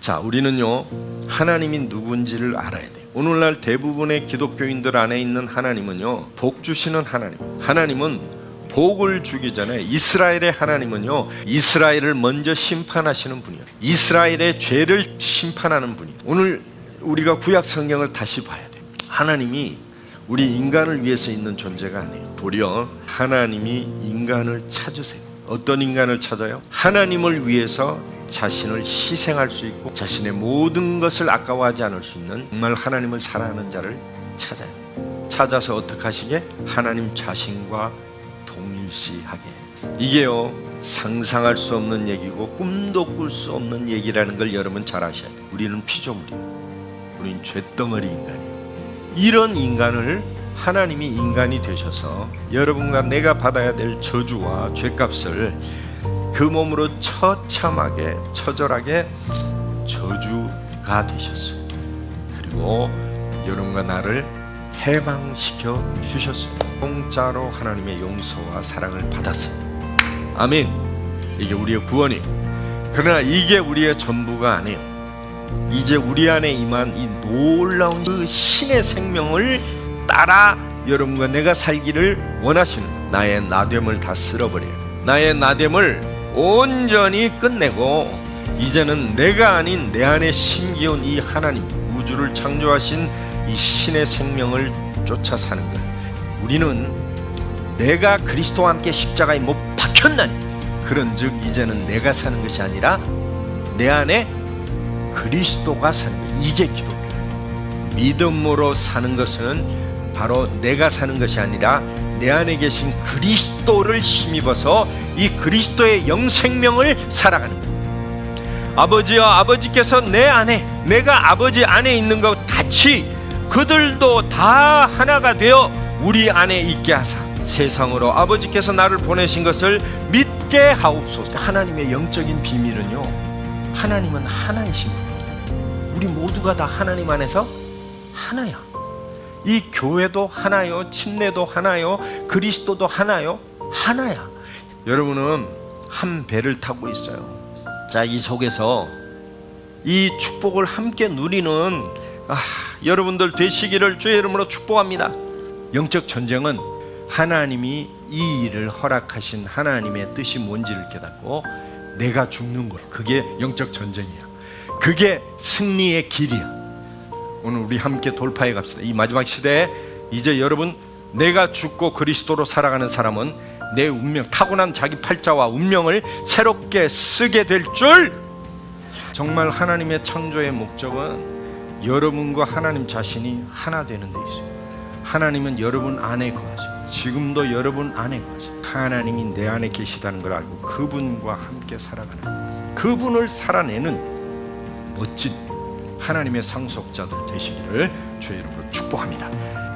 자, 우리는요, 하나님이 누군지를 알아야 돼요. 오늘날 대부분의 기독교인들 안에 있는 하나님은요, 복 주시는 하나님. 하나님은 복을 주기 전에 이스라엘의 하나님은요, 이스라엘을 먼저 심판하시는 분이에요. 이스라엘의 죄를 심판하는 분이에요. 오늘 우리가 구약 성경을 다시 봐야 돼요. 하나님이 우리 인간을 위해서 있는 존재가 아니에요. 도리어 하나님이 인간을 찾으세요. 어떤 인간을 찾아요? 하나님을 위해서 자신을 희생할 수 있고 자신의 모든 것을 아까워하지 않을 수 있는 정말 하나님을 사랑하는 자를 찾아요. 찾아서 어떻게 하시게? 하나님 자신과 동일시하게. 이게요 상상할 수 없는 얘기고 꿈도 꿀 수 없는 얘기라는 걸 여러분 잘 아셔야 돼요. 우리는 피조물이에요. 우리는 죄덩어리 인간이에요. 이런 인간을 하나님이 인간이 되셔서 여러분과 내가 받아야 될 저주와 죄값을 그 몸으로 처참하게 처절하게 저주가 되셨어요. 그리고 여러분과 나를 해방시켜 주셨어요. 공짜로 하나님의 용서와 사랑을 받았어요. 아멘. 이게 우리의 구원이. 그러나 이게 우리의 전부가 아니에요. 이제 우리 안에 임한 이 놀라운 그 신의 생명을 따라 여러분과 내가 살기를 원하시는 나의 나됨을 다 쓸어버려요. 나의 나됨을 온전히 끝내고 이제는 내가 아닌 내 안에 심기온 이 하나님 우주를 창조하신 이 신의 생명을 쫓아 사는 것. 우리는 내가 그리스도와 함께 십자가에 못 박혔나니 그런즉 이제는 내가 사는 것이 아니라 내 안에 그리스도가 사는 것. 이게 기독교. 믿음으로 사는 것은 바로 내가 사는 것이 아니라 내 안에 계신 그리스도를 힘입어서 이 그리스도의 영생명을 살아가는 것. 아버지여 아버지께서 내 안에 내가 아버지 안에 있는 것 같이 그들도 다 하나가 되어 우리 안에 있게 하사 세상으로 아버지께서 나를 보내신 것을 믿게 하옵소서. 하나님의 영적인 비밀은요. 하나님은 하나이신 분이에요. 우리 모두가 다 하나님 안에서 하나야. 이 교회도 하나요, 침례도 하나요, 그리스도도 하나요, 하나야. 여러분은 한 배를 타고 있어요. 자, 이 속에서 이 축복을 함께 누리는 아, 여러분들 되시기를 주의 이름으로 축복합니다. 영적 전쟁은 하나님이 이 일을 허락하신 하나님의 뜻이 뭔지를 깨닫고 내가 죽는 것 그게 영적 전쟁이야. 그게 승리의 길이야. 오늘 우리 함께 돌파해 갑시다. 이 마지막 시대에 이제 여러분 내가 죽고 그리스도로 살아가는 사람은 내 운명 타고난 자기 팔자와 운명을 새롭게 쓰게 될 줄 정말 하나님의 창조의 목적은 여러분과 하나님 자신이 하나 되는 데 있어요. 하나님은 여러분 안에 거하죠. 지금도 여러분 안에 거하죠. 하나님이 내 안에 계시다는 걸 알고 그분과 함께 살아가는 그분을 살아내는 멋진 하나님의 상속자들 되시기를 주의 이름으로 축복합니다.